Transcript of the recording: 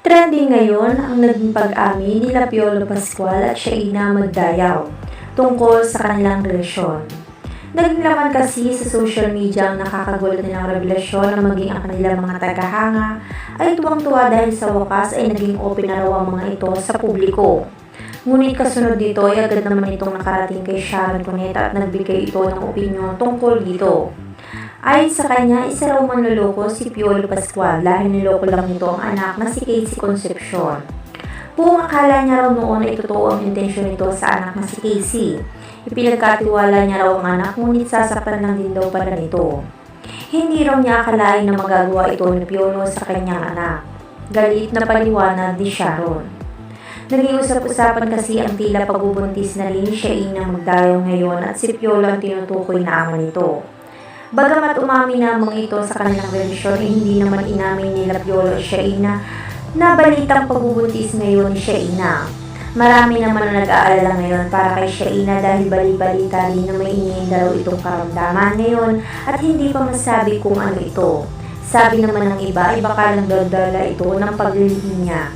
Trending ngayon ang naging pag-amin nila Piolo Pascual at Shaina Magdayaw tungkol sa kanilang relasyon. Naging laman kasi sa social media ang nakakagulat nilang revelasyon na maging ang kanilang mga tagahanga ay tuwang-tuwa dahil sa wakas ay naging open na raw ang mga ito sa publiko. Ngunit kasunod dito ay agad naman itong nakarating kay Sharon Cuneta at nagbigay ito ng opinyon tungkol dito. Ayon sa kanya, isa raw manloloko si Piolo Pascual dahil niloko lang nito ang anak na si Casey Concepcion. Kung akala niya raw noon ay totoo ang intensyon nito sa anak na si Casey, ipinagkatiwala niya raw ang anak ngunit sasaktan lang din daw pala nito. Hindi raw niya akalain na magagawa ito ni Piolo sa kanyang anak. Galit na paliwanag ni Sharon. Naging usap-usapan kasi ang tila pagbubuntis na rin siya na magdayo ngayon at si Piolo ang tinutukoy na ama nito. Bagamat umami na mga ito sa kanilang relasyon, eh, hindi naman inamin nila Piolo at Shaina na balitang pagbubuntis ngayon ni Shaina. Marami naman na nag-aalala ngayon para kay Shaina dahil bali-balita rin na may iniinda raw itong karamdaman ngayon at hindi pa masabi kung ano ito. Sabi naman ng iba ay baka lang dala ito ng paglilihim niya.